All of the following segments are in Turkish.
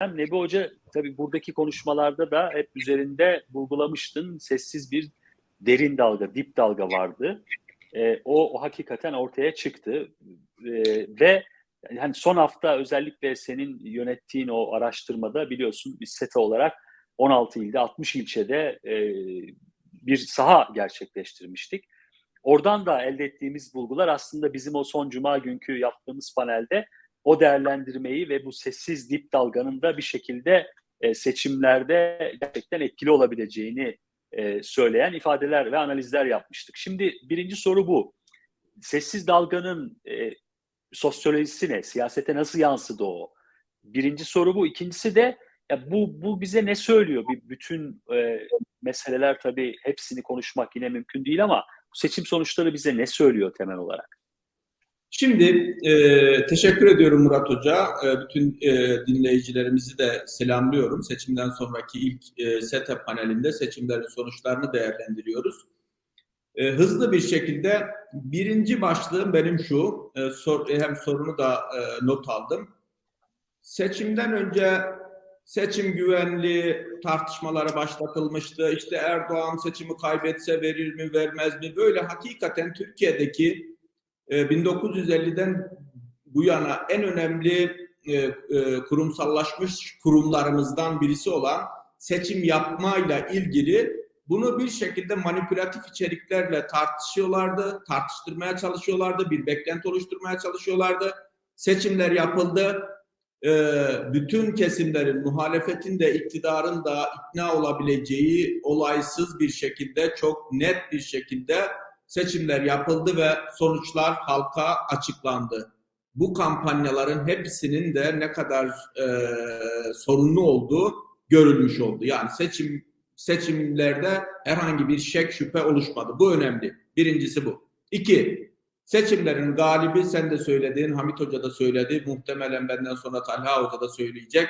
Nebi Hoca tabii buradaki konuşmalarda da hep üzerinde vurgulamıştın. Sessiz bir derin dalga, dip dalga vardı. E, o, o hakikaten ortaya çıktı. E, ve yani son hafta özellikle senin yönettiğin o araştırmada biliyorsun biz SETA olarak 16 ilde 60 ilçede e, bir saha gerçekleştirmiştik. Oradan da elde ettiğimiz bulgular aslında bizim o son cuma günkü yaptığımız panelde o değerlendirmeyi ve bu sessiz dip dalganın da bir şekilde e, seçimlerde gerçekten etkili olabileceğini e, söyleyen ifadeler ve analizler yapmıştık. Şimdi birinci soru bu. Sessiz dalganın e, sosyolojisi ne? Siyasete nasıl yansıdı o? Birinci soru bu. İkincisi de ya bu, bu bize ne söylüyor? Bir bütün e, meseleler tabii hepsini konuşmak yine mümkün değil ama seçim sonuçları bize ne söylüyor temel olarak? Şimdi e, teşekkür ediyorum Murat Hoca. E, bütün e, dinleyicilerimizi de selamlıyorum. Seçimden sonraki ilk e, SETA panelinde seçimlerin sonuçlarını değerlendiriyoruz. E, hızlı bir şekilde birinci başlığım benim şu, e, sor, hem sorunu da e, not aldım. Seçimden önce seçim güvenliği tartışmaları başlatılmıştı. İşte Erdoğan seçimi kaybetse verir mi vermez mi? Böyle hakikaten Türkiye'deki 1950'den e, bu yana en önemli e, e, kurumsallaşmış kurumlarımızdan birisi olan seçim yapmayla ilgili bunu bir şekilde manipülatif içeriklerle tartışıyorlardı, tartıştırmaya çalışıyorlardı, bir beklenti oluşturmaya çalışıyorlardı. Seçimler yapıldı. Bütün kesimlerin, muhalefetin de iktidarın da ikna olabileceği olaysız bir şekilde, çok net bir şekilde seçimler yapıldı ve sonuçlar halka açıklandı. Bu kampanyaların hepsinin de ne kadar e, sorunlu olduğu görülmüş oldu. Yani seçim seçimlerde herhangi bir şek şüphe oluşmadı. Bu önemli. Birincisi bu. İki, seçimlerin galibi sen de söyledin, Hamit Hoca da söyledi, muhtemelen benden sonra Talha Hoca da söyleyecek.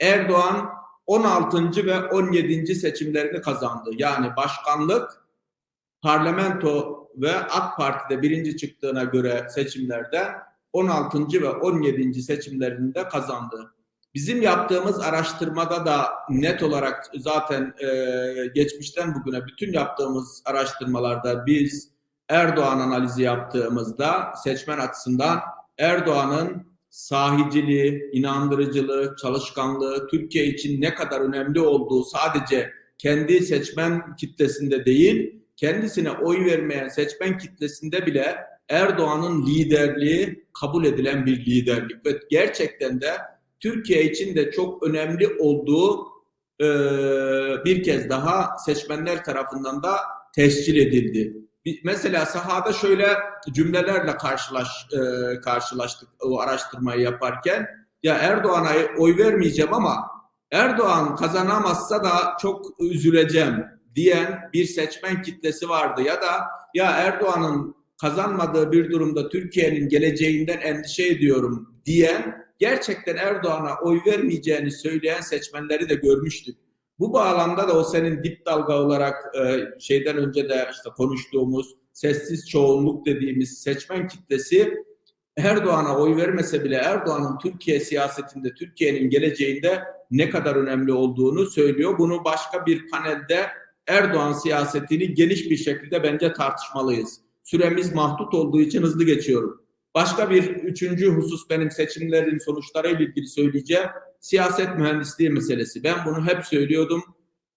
Erdoğan 16. ve 17. seçimlerini kazandı. Yani başkanlık, parlamento ve AK Parti'de birinci çıktığına göre seçimlerde 16. ve 17. seçimlerinde kazandı. Bizim yaptığımız araştırmada da net olarak zaten e, geçmişten bugüne bütün yaptığımız araştırmalarda biz Erdoğan analizi yaptığımızda seçmen açısından Erdoğan'ın sahiciliği, inandırıcılığı, çalışkanlığı Türkiye için ne kadar önemli olduğu sadece kendi seçmen kitlesinde değil, kendisine oy vermeyen seçmen kitlesinde bile Erdoğan'ın liderliği kabul edilen bir liderlik ve gerçekten de Türkiye için de çok önemli olduğu e, bir kez daha seçmenler tarafından da tescil edildi. Mesela sahada şöyle cümlelerle karşılaş, e, karşılaştık o araştırmayı yaparken. Ya Erdoğan'a oy vermeyeceğim ama Erdoğan kazanamazsa da çok üzüleceğim diyen bir seçmen kitlesi vardı. Ya da ya Erdoğan'ın kazanmadığı bir durumda Türkiye'nin geleceğinden endişe ediyorum diyen gerçekten Erdoğan'a oy vermeyeceğini söyleyen seçmenleri de görmüştük. Bu bağlamda da o senin dip dalga olarak e, şeyden önce de işte konuştuğumuz sessiz çoğunluk dediğimiz seçmen kitlesi Erdoğan'a oy vermese bile Erdoğan'ın Türkiye siyasetinde, Türkiye'nin geleceğinde ne kadar önemli olduğunu söylüyor. Bunu başka bir panelde Erdoğan siyasetini geniş bir şekilde bence tartışmalıyız. Süremiz mahdut olduğu için hızlı geçiyorum. Başka bir üçüncü husus benim seçimlerin sonuçlarıyla ilgili söyleyeceğim. Siyaset mühendisliği meselesi. Ben bunu hep söylüyordum.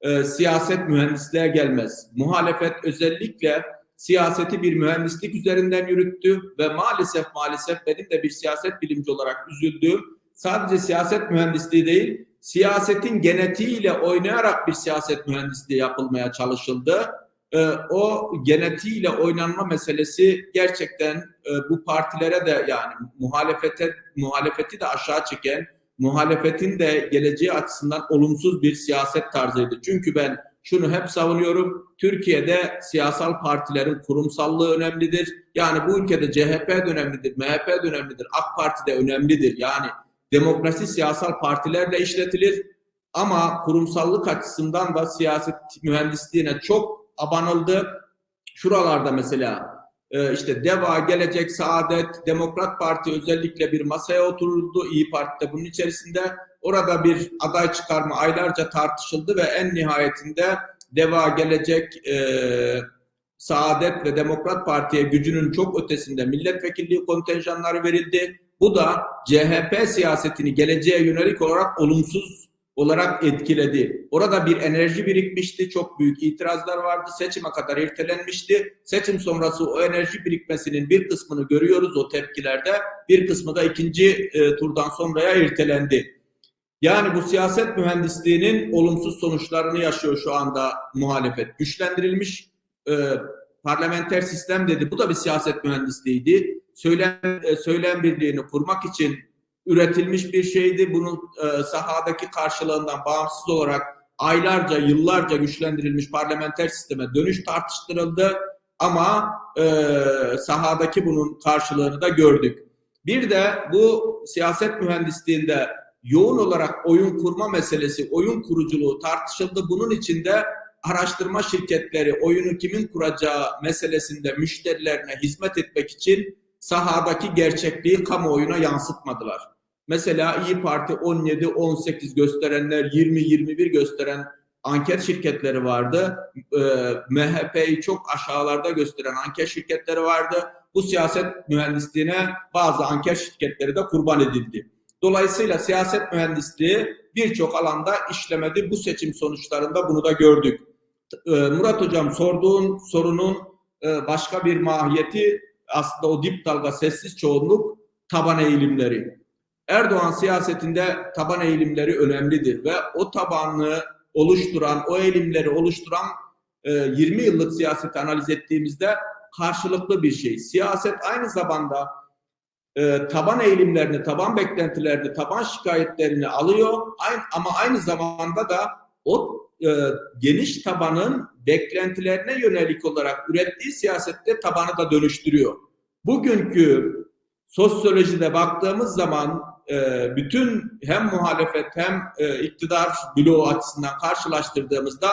E, siyaset mühendisliğe gelmez. Muhalefet özellikle siyaseti bir mühendislik üzerinden yürüttü ve maalesef maalesef benim de bir siyaset bilimci olarak üzüldüğüm sadece siyaset mühendisliği değil, siyasetin genetiğiyle oynayarak bir siyaset mühendisliği yapılmaya çalışıldı. E, o genetiğiyle oynanma meselesi gerçekten e, bu partilere de yani muhalefete muhalefeti de aşağı çeken, muhalefetin de geleceği açısından olumsuz bir siyaset tarzıydı. Çünkü ben şunu hep savunuyorum. Türkiye'de siyasal partilerin kurumsallığı önemlidir. Yani bu ülkede CHP de önemlidir, MHP de önemlidir, AK Parti de önemlidir. Yani demokrasi siyasal partilerle işletilir. Ama kurumsallık açısından da siyaset mühendisliğine çok abanıldı. Şuralarda mesela e, işte DEVA, Gelecek, Saadet, Demokrat Parti özellikle bir masaya oturuldu. İyi Parti de bunun içerisinde. Orada bir aday çıkarma aylarca tartışıldı ve en nihayetinde DEVA, Gelecek, e, Saadet ve Demokrat Parti'ye gücünün çok ötesinde milletvekilliği kontenjanları verildi. Bu da CHP siyasetini geleceğe yönelik olarak olumsuz olarak etkiledi. Orada bir enerji birikmişti, çok büyük itirazlar vardı, seçime kadar ertelenmişti. Seçim sonrası o enerji birikmesinin bir kısmını görüyoruz o tepkilerde, bir kısmı da ikinci e, turdan sonraya ertelendi. Yani bu siyaset mühendisliğinin olumsuz sonuçlarını yaşıyor şu anda muhalefet. Güçlendirilmiş e, parlamenter sistem dedi. Bu da bir siyaset mühendisliğiydi. Söylem, e, söylem birliğini kurmak için üretilmiş bir şeydi. Bunun e, sahadaki karşılığından bağımsız olarak aylarca, yıllarca güçlendirilmiş parlamenter sisteme dönüş tartıştırıldı. Ama e, sahadaki bunun karşılığını da gördük. Bir de bu siyaset mühendisliğinde yoğun olarak oyun kurma meselesi, oyun kuruculuğu tartışıldı. Bunun içinde araştırma şirketleri oyunu kimin kuracağı meselesinde müşterilerine hizmet etmek için sahadaki gerçekliği kamuoyuna yansıtmadılar. Mesela İyi Parti 17-18 gösterenler, 20-21 gösteren anket şirketleri vardı. Ee, MHP'yi çok aşağılarda gösteren anket şirketleri vardı. Bu siyaset mühendisliğine bazı anket şirketleri de kurban edildi. Dolayısıyla siyaset mühendisliği birçok alanda işlemedi. Bu seçim sonuçlarında bunu da gördük. Ee, Murat Hocam sorduğun sorunun e, başka bir mahiyeti aslında o dip dalga sessiz çoğunluk taban eğilimleri. Erdoğan siyasetinde taban eğilimleri önemlidir ve o tabanlı oluşturan, o eğilimleri oluşturan 20 yıllık siyaseti analiz ettiğimizde karşılıklı bir şey. Siyaset aynı zamanda e, taban eğilimlerini, taban beklentilerini, taban şikayetlerini alıyor. Ama aynı zamanda da o e, geniş tabanın beklentilerine yönelik olarak ürettiği siyasette tabanı da dönüştürüyor. Bugünkü sosyolojide baktığımız zaman e, bütün hem muhalefet hem e, iktidar bloğu açısından karşılaştırdığımızda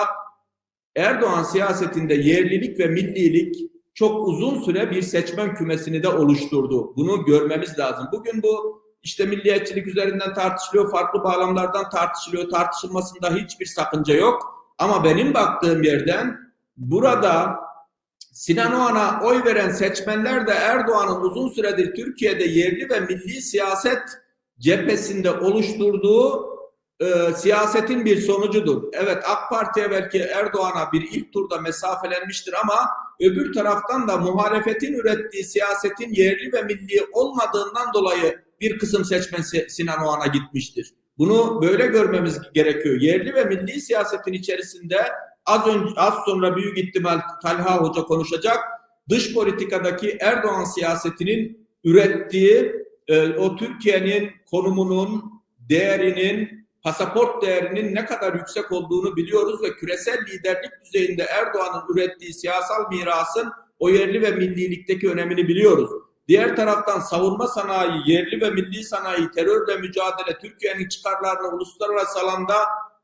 Erdoğan siyasetinde yerlilik ve millilik çok uzun süre bir seçmen kümesini de oluşturdu. Bunu görmemiz lazım. Bugün bu işte milliyetçilik üzerinden tartışılıyor, farklı bağlamlardan tartışılıyor. Tartışılmasında hiçbir sakınca yok. Ama benim baktığım yerden burada Sinan Oğan'a oy veren seçmenler de Erdoğan'ın uzun süredir Türkiye'de yerli ve milli siyaset cephesinde oluşturduğu e, siyasetin bir sonucudur. Evet AK Parti'ye belki Erdoğan'a bir ilk turda mesafelenmiştir ama öbür taraftan da muhalefetin ürettiği siyasetin yerli ve milli olmadığından dolayı bir kısım seçmen Sinan Oğan'a gitmiştir. Bunu böyle görmemiz gerekiyor. Yerli ve milli siyasetin içerisinde az önce az sonra büyük ihtimal Talha Hoca konuşacak. Dış politikadaki Erdoğan siyasetinin ürettiği e, o Türkiye'nin konumunun, değerinin, pasaport değerinin ne kadar yüksek olduğunu biliyoruz ve küresel liderlik düzeyinde Erdoğan'ın ürettiği siyasal mirasın o yerli ve millilikteki önemini biliyoruz. Diğer taraftan savunma sanayi, yerli ve milli sanayi, terörle mücadele, Türkiye'nin çıkarlarını uluslararası alanda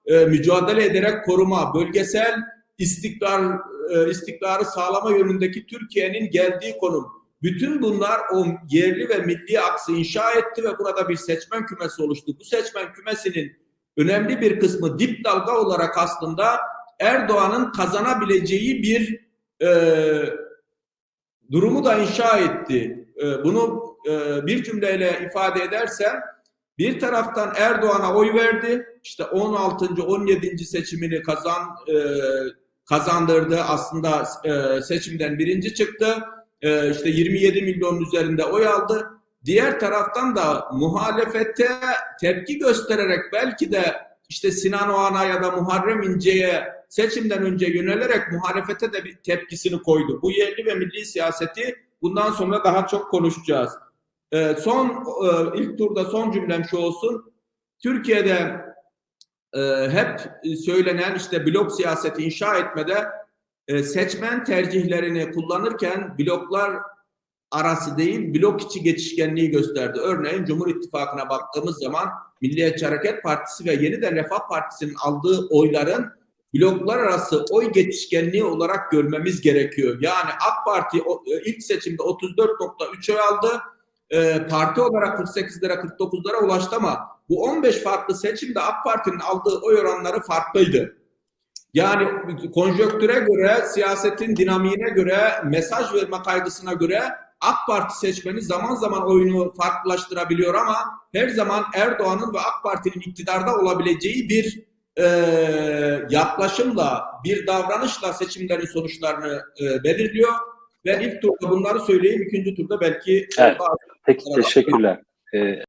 e, mücadele ederek koruma, bölgesel istikrar e, istikrarı sağlama yönündeki Türkiye'nin geldiği konum. Bütün bunlar o yerli ve milli aksı inşa etti ve burada bir seçmen kümesi oluştu. Bu seçmen kümesinin önemli bir kısmı dip dalga olarak aslında Erdoğan'ın kazanabileceği bir e, durumu da inşa etti. E, bunu e, bir cümleyle ifade edersem bir taraftan Erdoğan'a oy verdi. İşte 16. 17. seçimini kazan e, kazandırdı. Aslında e, seçimden birinci çıktı. İşte 27 milyon üzerinde oy aldı. Diğer taraftan da muhalefete tepki göstererek belki de işte Sinan Oğan'a ya da Muharrem İnce'ye seçimden önce yönelerek muhalefete de bir tepkisini koydu. Bu yerli ve milli siyaseti bundan sonra daha çok konuşacağız. Ee, son e, ilk turda son cümlem şu olsun. Türkiye'de e, hep söylenen işte blok siyaseti inşa etmede e, seçmen tercihlerini kullanırken bloklar arası değil blok içi geçişkenliği gösterdi. Örneğin Cumhur İttifakı'na baktığımız zaman Milliyetçi Hareket Partisi ve Yeniden Refah Partisi'nin aldığı oyların bloklar arası oy geçişkenliği olarak görmemiz gerekiyor. Yani AK Parti e, ilk seçimde 34.3 oy aldı. E, parti olarak 48'lere 49'lara ulaştı ama bu 15 farklı seçimde AK Parti'nin aldığı oy oranları farklıydı. Yani konjöktüre göre, siyasetin dinamiğine göre, mesaj verme kaygısına göre AK Parti seçmeni zaman zaman oyunu farklılaştırabiliyor ama her zaman Erdoğan'ın ve AK Parti'nin iktidarda olabileceği bir e, yaklaşımla, bir davranışla seçimlerin sonuçlarını e, belirliyor. Ben ilk turda bunları söyleyeyim, ikinci turda belki Evet. Peki teşekkürler. Ee,